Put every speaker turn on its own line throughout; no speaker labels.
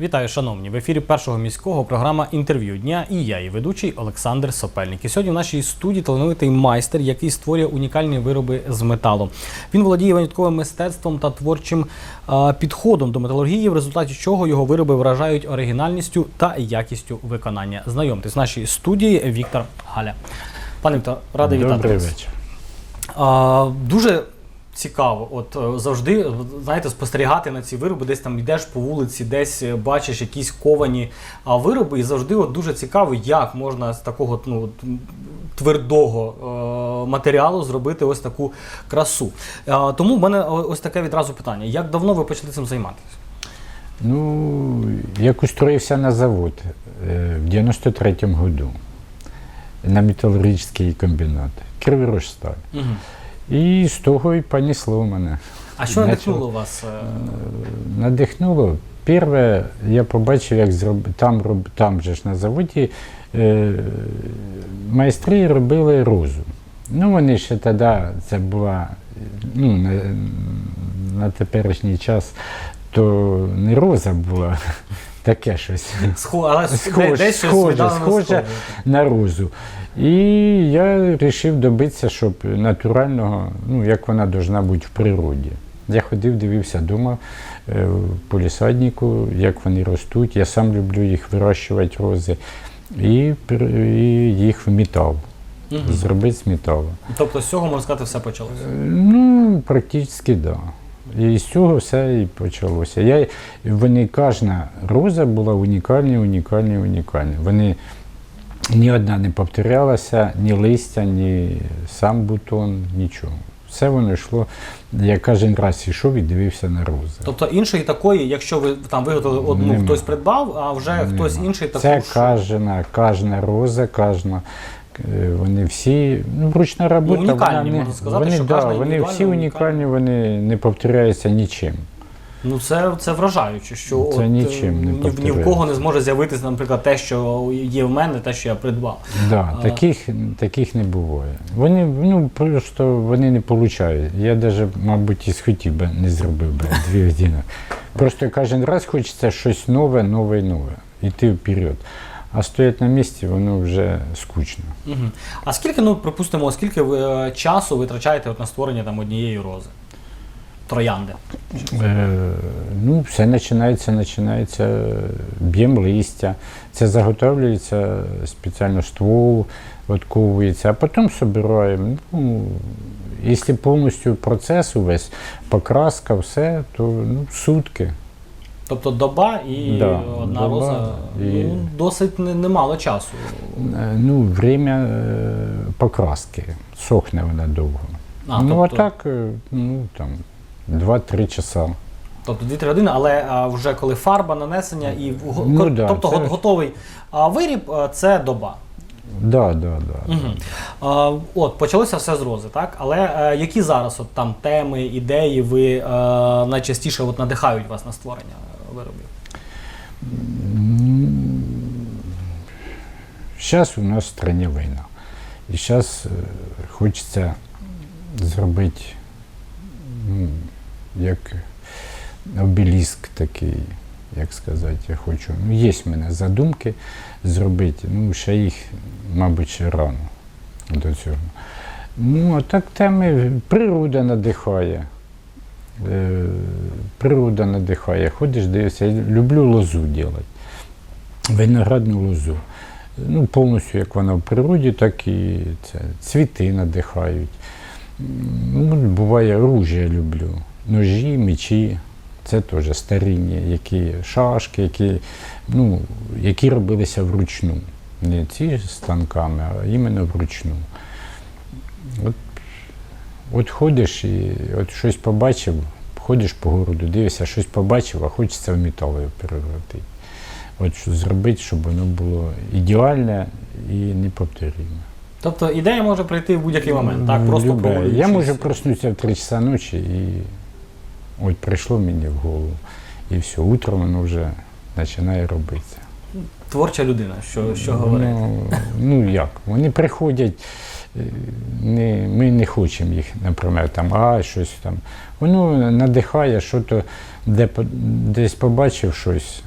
Вітаю, шановні! В ефірі першого міського програма інтерв'ю дня і я, її ведучий Олександр Сопельник. І сьогодні в нашій студії талановитий майстер, який створює унікальні вироби з металу. Він володіє винятковим мистецтвом та творчим підходом до металургії, в результаті чого його вироби вражають оригінальністю та якістю виконання. Знайомтесь в нашій студії Віктор Галя. Пане Віктор, радий вітати
Добрий вечір.
Дуже цікаво, от е, завжди знаєте, спостерігати на ці вироби, десь там йдеш по вулиці, десь е, бачиш якісь ковані вироби, і завжди от дуже цікаво, як можна з такого ну, твердого е, матеріалу зробити ось таку красу. Е, тому в мене ось таке відразу питання: як давно ви почали цим займатися?
Ну, як устроївся на завод е, в 93-му году на металургічний комбінат. Криворожсталь.
Угу.
І з того і понесло мене.
А що надихнуло вас? е,
Надихнуло. Перше, я побачив, як зроб... там, роб... там же ж на заводі е... майстри робили розу. Ну, вони ще тоді, це була ну, на, на теперішній час, то не роза була, таке щось. Схоже, схоже, схоже.
схоже.
на розу. І я вирішив добитися, щоб натурального, ну як вона повинна бути в природі. Я ходив, дивився вдома е, в полісаднику, як вони ростуть. Я сам люблю їх вирощувати рози. І, і їх в метал.
Мгм.
Зробити з металу.
Тобто з цього можна сказати, все почалося.
Е, Ну, практично так. Да. І з цього все і почалося. Я, вони, кожна роза була унікальна, унікальна, унікальна. Вони ні одна не повторялася, ні листя, ні сам бутон, нічого. Все воно йшло. Я кожен раз йшов і дивився на рози.
Тобто іншої такої, якщо ви там виготовили одну,
Нема.
хтось придбав, а вже хтось інший таку
Це кожна, кожна роза, кожна. е, Вони всі, ну, ручна робота.
унікальні,
вона не-
можна сказати,
вони,
що
да,
кожна
вони всі унікальні, вони не повторяються нічим.
Ну це, це вражаюче, що
Це
от,
нічим не
е, ні, в- ні в кого не зможе з'явитися, наприклад, те, що є в мене, те, що я придбав.
Да,
А.
таких, таких не буває. Вони ну, просто вони не получають. Я навіть, мабуть, і схотів би не зробив би дві години. Просто кожен раз хочеться щось нове, нове, нове. Йти вперед. А стоять на місці, воно вже скучно.
Угу. А скільки, ну припустимо, скільки ви е, часу витрачаєте от на створення там однієї рози? Троянди.
Е, ну, все починається, починається, б'ємо листя, це заготовлюється спеціально ствол, відковується, а потім збираємо. Ну, якщо повністю процес увесь, покраска, все, то ну, сутки.
Тобто доба і
Да,
одна
доба
роза
і-
ну, досить не- немало часу.
Е, Ну, время е, покраски, сохне вона довго.
А,
ну,
тобто-
а так, ну, там, 2-3 часа.
Тобто 2-3 години, але а, вже коли фарба нанесення і го-
Ну
ко-
да,
тобто
це-
го- готовий а, виріб а, це доба.
Да, да, да.
Угу. А, от, почалося все з рози, так? Але е, які зараз от, там теми, ідеї ви е, найчастіше от, надихають вас на створення е, виробів?
Зараз у нас в країні війна. І зараз хочеться зробити ну, як обеліск такий, як сказати, я хочу. Ну, є в мене задумки зробити, ну, ще їх, мабуть, ще рано до цього. Ну, а так теми природа надихає. Е, природа надихає. Ходиш, дивишся, я люблю лозу робити. Виноградну лозу. Ну, повністю як вона в природі, так і це. Цвіти надихають. Ну, буває оружие люблю. Ножі, мечі. Це теж старинні, які шашки, які, ну, які робилися вручну. Не ці станками, а іменно вручну. От, от ходиш і от щось побачив, ходиш по городу, дивишся, щось побачив, а хочеться в метал його. От що зробити, щоб воно було ідеальне і неповторюємо.
Тобто ідея може прийти в будь-який момент, так? Просто
Любе. Я можу проснутися в 3 часа ночі і от прийшло мені в голову. І все, утром воно вже починає робитися.
Творча людина, що, що говорить.
Ну, ну як? Вони приходять, е, не, ми не хочемо їх, наприклад, там, а щось там. Воно надихає, що то де, десь побачив щось,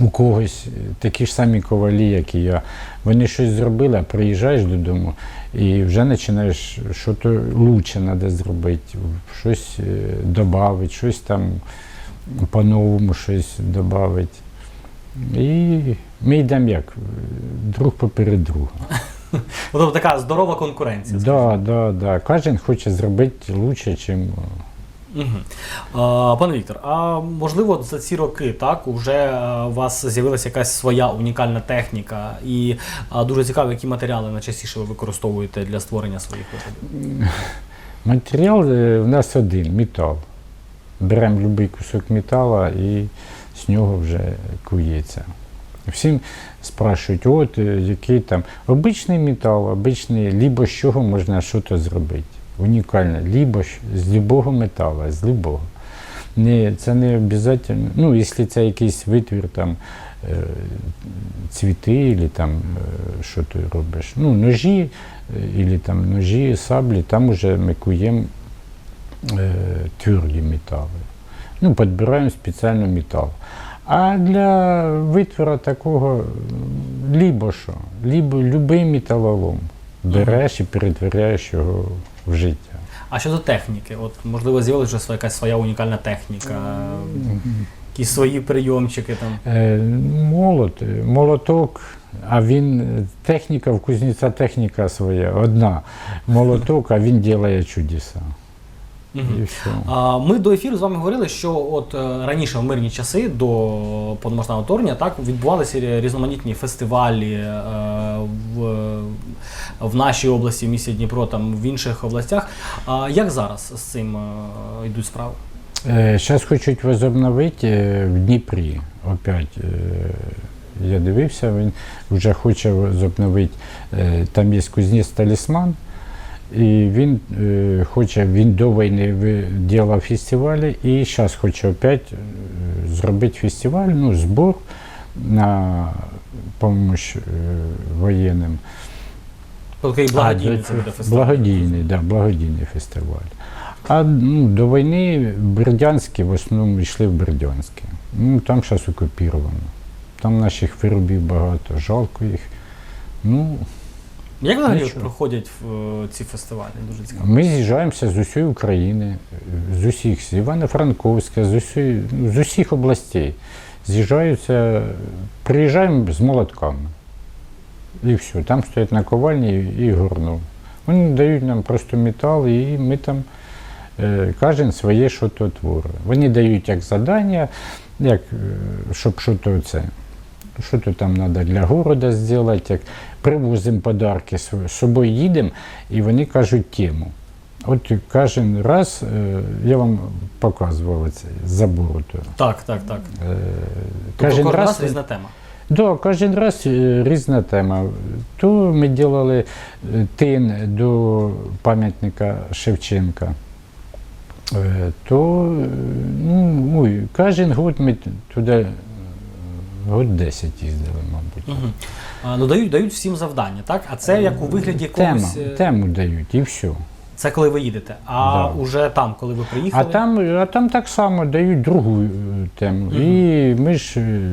у когось такі ж самі ковалі, як і я. Вони щось зробили, а приїжджаєш додому і вже починаєш щось лучше треба зробити, щось додати, щось там по-новому щось додати. І ми йдемо як друг поперед друга.
Тобто така здорова конкуренція.
Да, да, да. Кожен хоче зробити краще, ніж
Угу. А, пане Віктор, а можливо за ці роки так уже е, у вас з'явилася якась своя унікальна техніка, і а, дуже цікаво, які матеріали найчастіше ви використовуєте для створення своїх виробів.
Матеріал е, в нас один метал. Беремо будь-який кусок металу і з нього вже кується. Всім спрашують, от е, який там обичний метал, обичний, либо з чого можна щось зробити. Унікальне, либо з будь-якого металу, з будь-якого. Не, це не обов'язково. Ну, якщо це якийсь витвір там, е, цвіти, або там, е, що ти робиш. Ну, ножі, е, або там ножі, саблі, там вже ми куємо е, тверді метали. Ну, підбираємо спеціально метал. А для витвора такого лібо що, лібо будь-який металолом береш і перетворяєш його в життя.
А щодо техніки, от можливо з'явилася вже якась своя унікальна техніка, якісь свої прийомчики там.
Е, молот, молоток, а він техніка, в кузнеця техніка своя, одна. Молоток, а він ділає чудеса.
Мгм.
І все.
А, Ми до ефіру з вами говорили, що от е, раніше в мирні часи до повномасштабного вторгнення так відбувалися різноманітні фестивалі е, в, в нашій області, в місті Дніпро, там в інших областях. А як зараз з цим е, йдуть справи?
Зараз хочуть возобновити в Дніпрі. Опять я дивився, він вже хоче возобновити. Там є кузнець талісман, і він е, хоче, він до війни робив фестивалі і зараз хоче опять е, зробити фестиваль, ну, збор на допомогу воєнним.
Такий благодійний
А,
це фестиваль.
Благодійний, да, благодійний фестиваль. А ну, до війни Бердянські в основному йшли в Бердянське. Ну, там зараз окупіровано. Там наших виробів багато, жалко їх. Ну,
Як взагалі
Нічого.
проходять е, ці фестивалі? Дуже цікаво.
ми з'їжджаємося з усієї України, з усіх, з Івано-Франковська, з, усі, ну, з усіх областей. З'їжджаються, приїжджаємо з молотками. І все. Там стоять наковальні і горно. Вони дають нам просто метал, і ми там е, кожен своє що то творить. Вони дають як завдання, як, е, щоб що то це. Що то там треба для города зробити, як привозимо подарки, з собою їдемо, і вони кажуть тему. От кожен раз, е, я вам показував це з забору.
Так, так, так.
Е,
Тобто
Кожен раз,
раз різна тема.
Да, кожен раз е, різна тема. То ми робили е, тин до пам'ятника Шевченка. То ну, кожен год ми туди е, год 10 їздили, мабуть.
Угу. А, ну, дають, дають всім завдання, так? А це як у вигляді якогось. е,
тему дають і все.
Це коли ви їдете. А
Да.
уже там, коли ви приїхали.
А там, а там так само дають другу тему. тему. І ми ж е,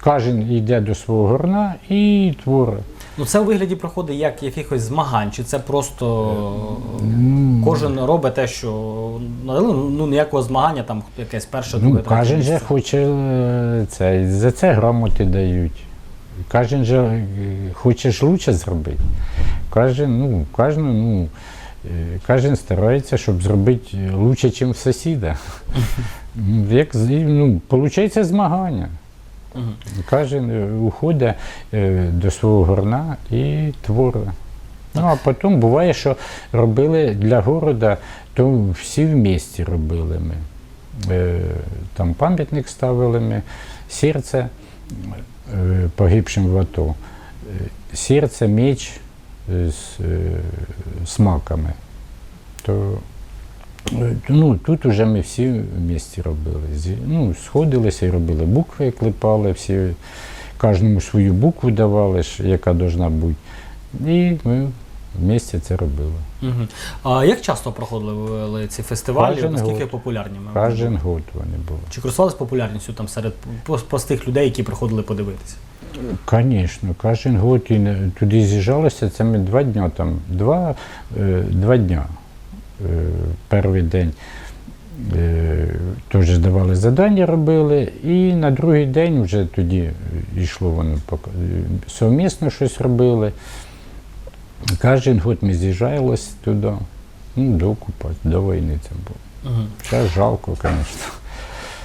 кожен йде до свого горна і творить.
Ну це у вигляді проходить як якихось змагань, чи це просто
Ну,
кожен робить те, що надали, ну ніякого змагання, там якесь перше,
Ну,
друге, третє
кожен же хоче е, це, за це грамоти дають. Кожен же е, хоче ж лучше зробити. Кожен, ну, кожен, ну, е, кожен старається, щоб зробити лучше, ніж сусіда. Ну, Як, ну, виходить змагання.
Мгм.
Кожен е, уходить е, до свого горна і творить. Ну, а потім буває, що робили для города, то всі в місті робили ми. Е, Там пам'ятник ставили ми, серце погибшим в АТО, серце, меч з смаками. То, ну, тут вже ми всі в місті робили. Ну, сходилися і робили букви, клепали, всі, кожному свою букву давали, яка повинна бути. І ми Вместе це робили.
Угу. А як часто проходили ці фестивалі?
Кожен
Наскільки
год.
популярні?
Кожен год вони були.
Чи користувалися популярністю там серед простих людей, які приходили подивитися?
Звісно, кожен год і туди з'їжджалося, це ми два дня там, два, е, два дня. Е, перший день е, теж давали завдання, робили, і на другий день вже тоді йшло воно е, совмісно щось робили. Кожен год ми з'їжджалися туди. Ну, до окупації, до війни це було.
Угу.
Зараз жалко, звісно,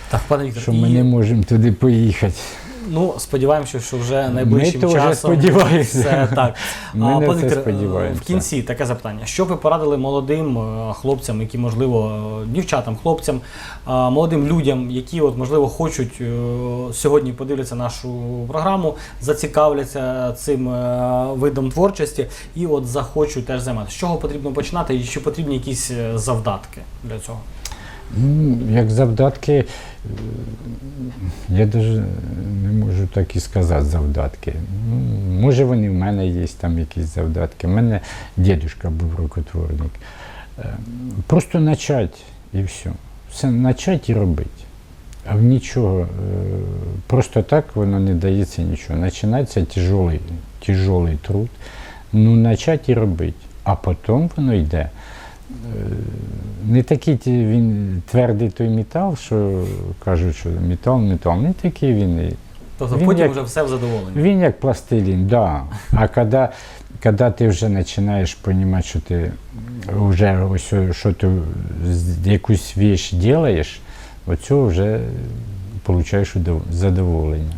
Так, пане Віктор,
що
і,
ми не можемо туди поїхати.
Ну сподіваємося, що вже найближчим
теж
часом
сподіваємося.
все так.
Ми
А,
на
пане
це
Віктор,
сподіваємося.
в кінці таке запитання. Що ви порадили молодим е, хлопцям, які, можливо, дівчатам, хлопцям, е, молодим людям, які, от, можливо, хочуть е, сьогодні подивляться нашу програму, зацікавляться цим видом творчості і от захочуть теж займатися. З чого потрібно починати і чи потрібні якісь завдатки для цього?
Ну, як завдатки, е, я навіть не можу так і сказати завдатки. Ну, може вони в мене є там якісь завдатки. У мене дідусь був рукотворник. Е, Просто почати і все. Все почати і робити. А в нічого, е, просто так воно не дається нічого. Починається тяжелий, тяжелий труд. Ну, почати і робити. А потім воно йде. Е, Не такий він твердий той метал, що кажуть, що метал, метал. Не такий він.
Тобто
Він
потім
як-
вже все в задоволенні.
Він як пластилін, да. А коли, коли ти вже починаєш розуміти, що ти вже ось що ти якусь віч робиш, оцього вже отримуєш задоволення.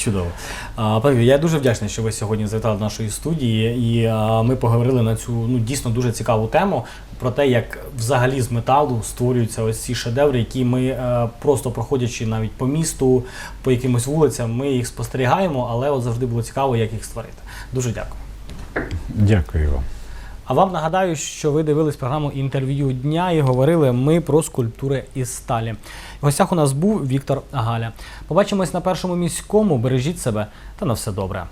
Чудово. Вікторе, я дуже вдячний, що ви сьогодні завітали до нашої студії, і ми поговорили на цю ну дійсно дуже цікаву тему про те, як взагалі з металу створюються ось ці шедеври, які ми е, просто проходячи навіть по місту, по якимось вулицям, ми їх спостерігаємо, але от завжди було цікаво, як їх створити. Дуже дякую.
Дякую вам.
А вам нагадаю, що ви дивились програму інтерв'ю дня і говорили ми про скульптури із сталі. В гостях у нас був Віктор Галя. Побачимось на першому міському. Бережіть себе та на все добре.